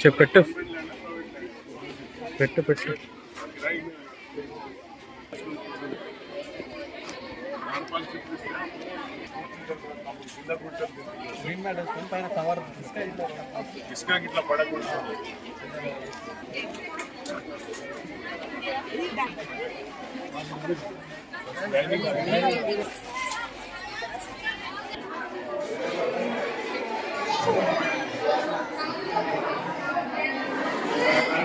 చెప్పెట్టు. పెట్టు పెట్టు. పడకూడదు. Thank you.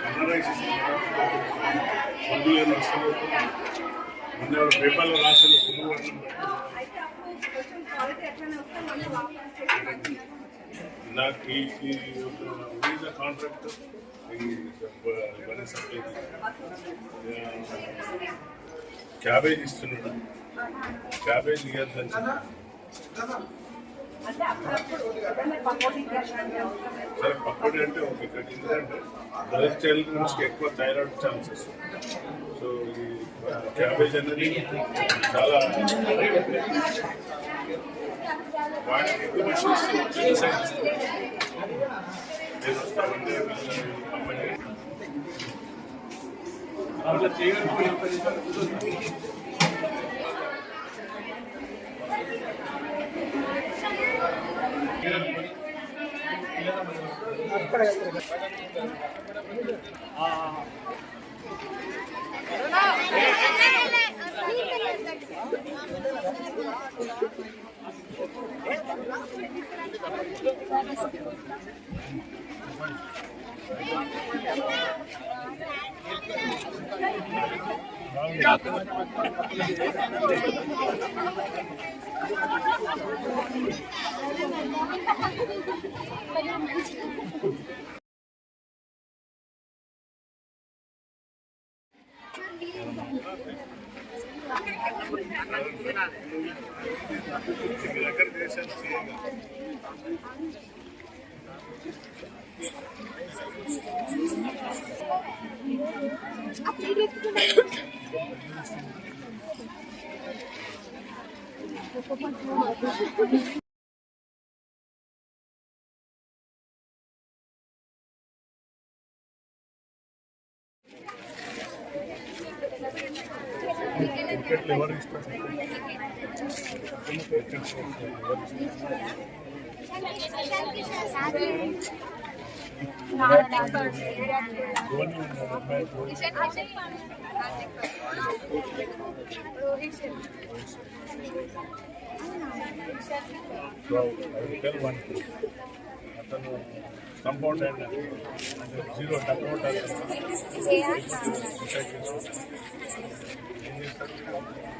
ఎట్లనే వస్తే మళ్ళీ వాపస్ చేసి మంచిగా నాకు ఈ వీజ కాంట్రాక్ట్ ఇవన్నీ సప్లై క్యాబేజ్ ఇస్తున్నాడు క్యాబేజ్ ఇవ్వద్దని సరే పక్కడి అంటే ఒక ఇక్కడ ఎందుకంటే గర్ల్స్ చిల్డ్రన్స్కి ఎక్కువ థైరాయిడ్ ఛాన్సెస్. సో ఈ క్యాబేజ్ అనేది చాలా వాటికి ఎక్కువ. నేను అమ్మాయి చేశాను చేయండి Updated ఎవరు ఇష్టం అతను కంపౌండ్ అండ్ అంటే జీరో డక్అవుట్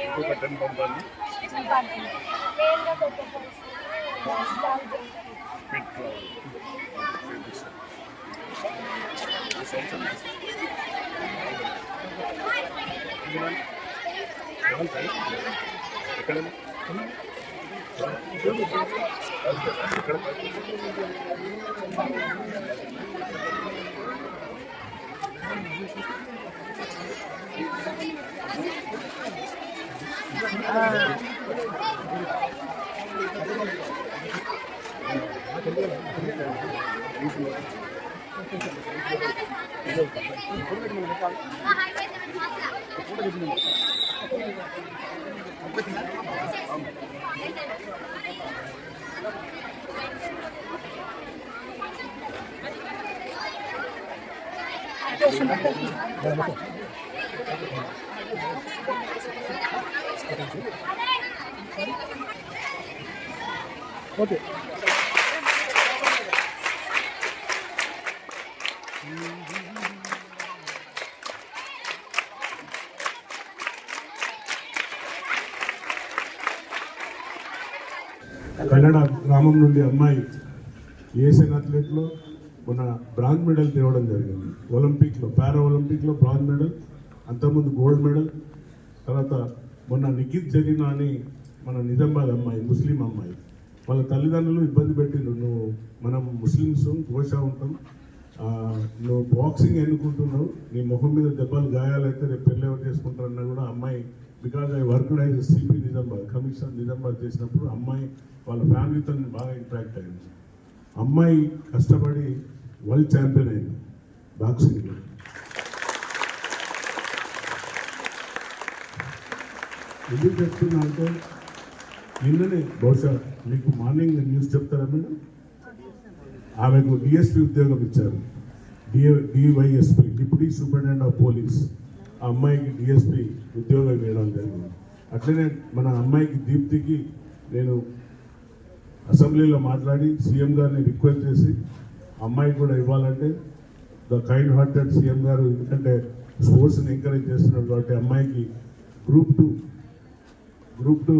ఇంకొక టెన్ పంపాలి పెట్రోల్ ఎక్కడ ఎక్కడ ఓకే. కన్నడ గ్రామం నుండి అమ్మాయి ఏషియన్ అథ్లెట్లో మన బ్రాంజ్ మెడల్ తేవడం జరిగింది. ఒలింపిక్లో పారా ఒలింపిక్లో బ్రాంజ్ మెడల్ అంతకుముందు గోల్డ్ మెడల్ తర్వాత మొన్న నిఖిత్ జరీనా అని మన నిజామాబాద్ అమ్మాయి ముస్లిం అమ్మాయి. వాళ్ళ తల్లిదండ్రులు ఇబ్బంది పెట్టిండ్రు. నువ్వు మనం ముస్లిమ్స్ ఘోష ఉంటాం. నువ్వు బాక్సింగ్ ఎన్నుకుంటున్నావు. నీ ముఖం మీద దెబ్బలు గాయాలైతే రేపు పెళ్ళి ఎవరు చేసుకుంటారన్నా కూడా అమ్మాయి because I work as CP Nizamabad commission Nizamabad చేసినప్పుడు అమ్మాయి వాళ్ళ ఫ్యామిలీతో బాగా ఇంట్రాక్ట్ అయింది. అమ్మాయి కష్టపడి వరల్డ్ ఛాంపియన్ అయింది బాక్సింగ్లో ఎందుకు చెప్తున్నా అంటే నిన్ననే బహుశా మీకు మార్నింగ్ న్యూస్ చెప్తారా మేడం? ఆమెకు డిఎస్పీ ఉద్యోగం ఇచ్చారు. DA DYSP deputy superintendent of police. ఆ అమ్మాయికి డిఎస్పీ ఉద్యోగం వేయడం జరిగింది. అట్లనే మన అమ్మాయికి దీప్తికి నేను అసెంబ్లీలో మాట్లాడి సీఎం గారిని రిక్వెస్ట్ చేసి అమ్మాయికి కూడా ఇవ్వాలంటే ద కైండ్ హార్టెడ్ సీఎం గారు ఎందుకంటే స్పోర్ట్స్ని ఎంకరేజ్ చేస్తున్నారు కాబట్టి అమ్మాయికి గ్రూప్ టూ గ్రూప్ టూ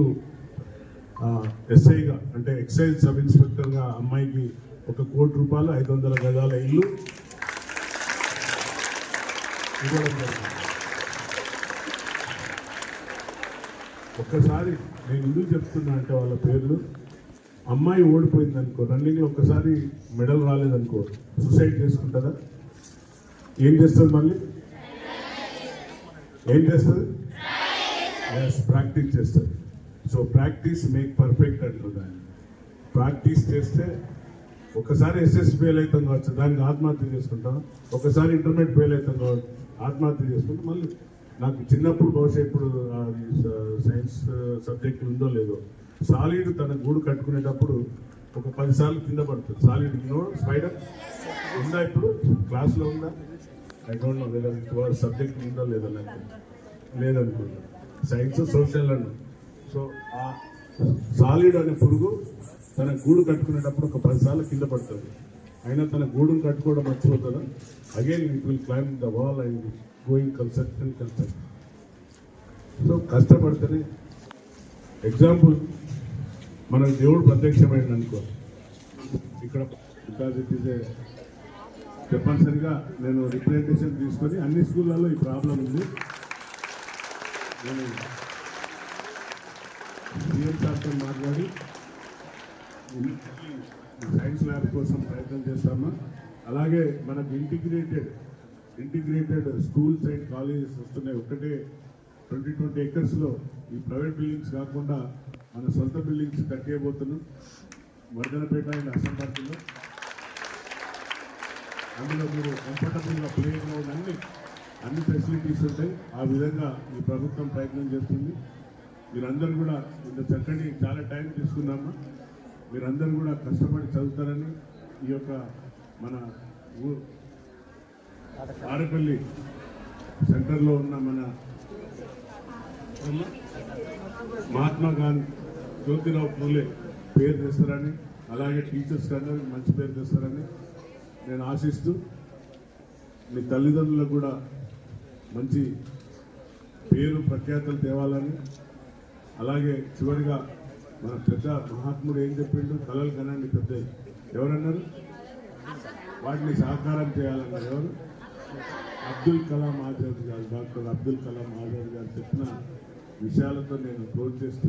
ఎస్ఐగా అంటే ఎక్సైజ్ సబ్ ఇన్స్పెక్టర్గా అమ్మాయికి ఒక కోటి రూపాయలు ఐదు వందల గజాల ఇల్లు ఇవ్వడం జరిగింది. ఒక్కసారి నేను ఎందుకు చెప్తున్నా అంటే వాళ్ళ పేర్లు. అమ్మాయి ఓడిపోయింది అనుకో రన్నింగ్లో ఒక్కసారి మెడల్ రాలేదనుకో సూసైడ్ చేసుకుంటుందా ఏం చేస్తుంది మళ్ళీ? ఏం చేస్తుంది? ప్రాక్టీస్ చేస్తుంది సో ప్రాక్టీస్ మేక్ పర్ఫెక్ట్ అంటున్నాను ప్రాక్టీస్ చేస్తే ఒకసారి ఎస్ఎస్ ఫెయిల్ అవుతాం కావచ్చు దానికి ఆత్మహత్య చేసుకుంటాం. ఒకసారి ఇంటర్మీడియట్ ఫెయిల్ అవుతాం కావచ్చు ఆత్మహత్య చేసుకుంటాం. మళ్ళీ నాకు చిన్నప్పుడు బహుశా ఇప్పుడు సైన్స్ సబ్జెక్ట్ ఉందో లేదో సాలిడ్ తన గూడు కట్టుకునేటప్పుడు ఒక పది సార్లు కింద పడుతుంది. సాలిడ్ నో స్పైడర్ ఉందా ఇప్పుడు? క్లాస్లో ఉందా? ఐ డోంట్ నో లేదా సబ్జెక్ట్ ఉందో లేదో నాకు లేదనుకుంటా. సైన్స్ సోషల్ అన్న సో ఆ సాలిడ్ అనే పురుగు తన గూడు కట్టుకునేటప్పుడు ఒక పది సార్లు కింద పడుతుంది. అయినా తన గూడును కట్టుకోవడం మర్చిపోతుందా again it will climb the wall and going construction construct so కష్టపడితేనే ఎగ్జాంపుల్ మన దేవుడు ప్రత్యక్షమైంది అనుకో. ఇక్కడ బికాజ్ ఇట్ ఈస్ తప్పనిసరిగా నేను రిప్రజెంటేషన్ తీసుకొని అన్ని స్కూళ్ళల్లో ఈ ప్రాబ్లం ఉంది. నేను సీఎం సార్తో మాట్లాడి సైన్స్ ల్యాబ్ కోసం ప్రయత్నం చేస్తామా అలాగే మనకు integrated integrated schools and colleges వస్తున్నాయి. ఒకటే ట్వంటీ ట్వంటీ ఎకర్స్లో ఈ ప్రైవేట్ బిల్డింగ్స్ కాకుండా మన సొంత బిల్డింగ్స్ కట్టేయబోతున్నాం. వర్ధనపేట అండ్ అసంపర్తిలో అందులో మీరు కంఫర్టబుల్గా ప్లే గ్రౌండ్ అన్ని అన్ని ఫెసిలిటీస్ ఉంటాయి ఆ విధంగా ఈ ప్రభుత్వం ప్రయత్నం చేస్తుంది. మీరందరూ కూడా ఇంత చక్కటి చాలా టైం తీసుకున్నామా మీరందరూ కూడా కష్టపడి చదువుతారని ఈ యొక్క మన ఊ ఆరపల్లి సెంటర్లో ఉన్న మన మహాత్మా గాంధీ జ్యోతిరావు పూలే పేరు తెస్తారని అలాగే టీచర్స్ కానీ మంచి పేరు తెస్తారని నేను ఆశిస్తూ మీ తల్లిదండ్రులకు కూడా మంచి పేరు ప్రఖ్యాతలు తేవాలని. అలాగే చివరిగా మన పెద్ద మహాత్ముడు ఏం చెప్పిండు? కళలు కనండి పెద్ద. ఎవరన్నారు? వాటిని సహకారం చేయాలన్నారు ఎవరు? అబ్దుల్ కలాం ఆజాద్ గారు డాక్టర్ అబ్దుల్ కలాం ఆజాద్ గారు చెప్పిన విషయాలతో నేను క్లోజ్ చేస్తూ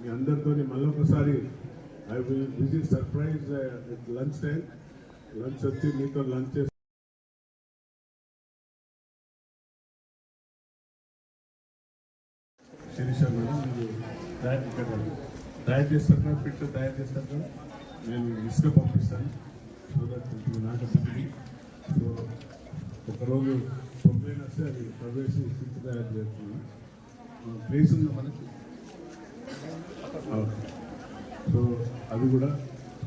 మీ అందరితో మళ్ళొకసారి I will visit surprise lunch time. Lunch వచ్చి మీతో లంచ్ చేసి తయారు ఇక్కడ తయారు చేస్తారు కదా పిట్ తయారు చేస్తారు కదా నేను ఇసుక పంపిస్తాను సో దట్ మీకు సో ఒకరోజు పంపైనా వస్తే అది ప్రవేశం పిట్ తయారు చేస్తున్నాను ప్లేస్ ఉందా మనకి సో అది కూడా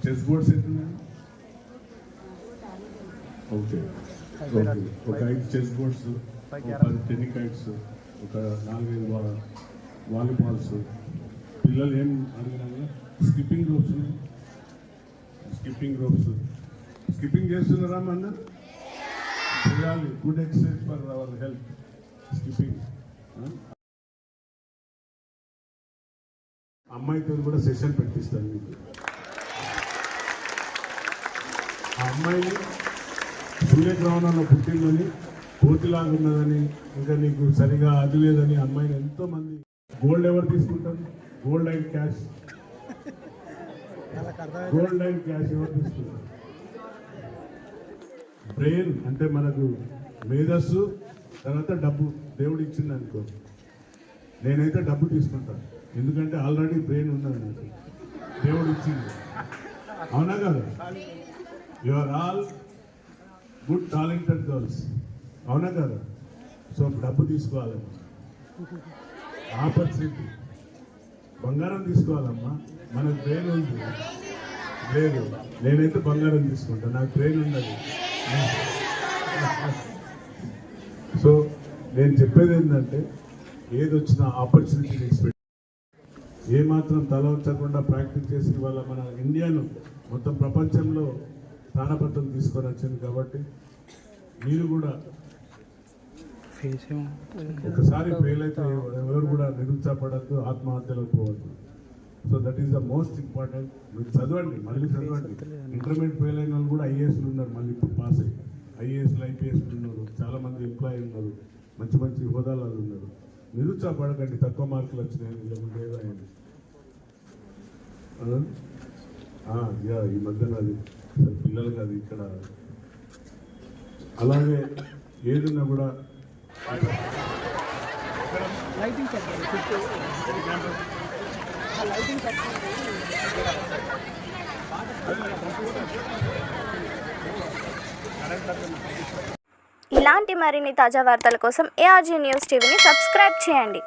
చెస్ బోర్డ్స్ ఎట్లున్నాయి ఓకే ఓకే ఒక ఐదు చెస్ బోర్డ్స్ పది టెన్నికైట్స్ ఒక నాలుగైదు వాలీబాల్స్ పిల్లలు ఏం అడిగినా skipping ropes skipping ropes skipping చేస్తున్నారా అన్న? చేయాలి. Good exercise for our health skipping అమ్మాయితో కూడా సెషన్ పెట్టిస్తాను మీకు. ఆ అమ్మాయిని సూర్యగ్రహణంలో పుట్టిందని కోతిలాగా ఉన్నదని ఇంకా నీకు సరిగా అది లేదని అమ్మాయిని ఎంతోమంది గోల్డ్ ఎవరు తీసుకుంటారు? Gold and cash. Gold and cash ఎవరు తీసుకుంటారు? బ్రెయిన్ అంటే మనకు మేధస్సు తర్వాత డబ్బు. దేవుడు ఇచ్చింది అనుకో. నేనైతే డబ్బు తీసుకుంటాను ఎందుకంటే ఆల్రెడీ బ్రెయిన్ ఉన్నది నాకు. దేవుడు ఇచ్చింది. అవునా కదా? You are all good talented girls అవునా కదా? సో డబ్బు తీసుకోవాలి. ఆపర్చునిటీ. బంగారం తీసుకోవాలమ్మా. మనకు బ్రెయిన్ ఉంది. లేదు నేనైతే బంగారం తీసుకుంటా. నాకు బ్రెయిన్ ఉన్నది. సో నేను చెప్పేది ఏంటంటే ఏది వచ్చినా ఆపర్చునిటీ ఎక్స్పెక్ట్ ఏ మాత్రం తల ఉంచకుండా ప్రాక్టీస్ చేసి వాళ్ళ మన ఇండియాను మొత్తం ప్రపంచంలో స్థానపత్రం తీసుకొని వచ్చింది కాబట్టి మీరు కూడా ఒకసారి ఫెయిల్ అయితే ఎవరు కూడా నిరుత్సాహపడద్దు ఆత్మహత్యలకు పోవద్దు. So that is the most important మీరు చదవండి మళ్ళీ చదవండి. ఇంటర్మీడియట్ ఫెయిల్ అయిన వాళ్ళు కూడా ఐఏఎస్లు ఉన్నారు మళ్ళీ ఇప్పుడు పాస్ అయ్యి. ఐఏఎస్లు ఐపీఎస్లు ఉన్నారు చాలా మంది ఎంప్లాయీ ఉన్నారు మంచి మంచి హోదాలలో ఉన్నారు. నిరుత్సాహపడకండి తక్కువ మార్కులు వచ్చినాయి లేకుంటే ఏదో యా ఈ మధ్యన అది పిల్లలకి అది ఇక్కడ. అలాగే ఏదున్నా కూడా లైటింగ్ లైటింగ్ ఇలాంటి మరిన్ని తాజా వార్తల కోసం ఏఆర్జీ న్యూస్ టీవీని సబ్స్క్రైబ్ చేయండి.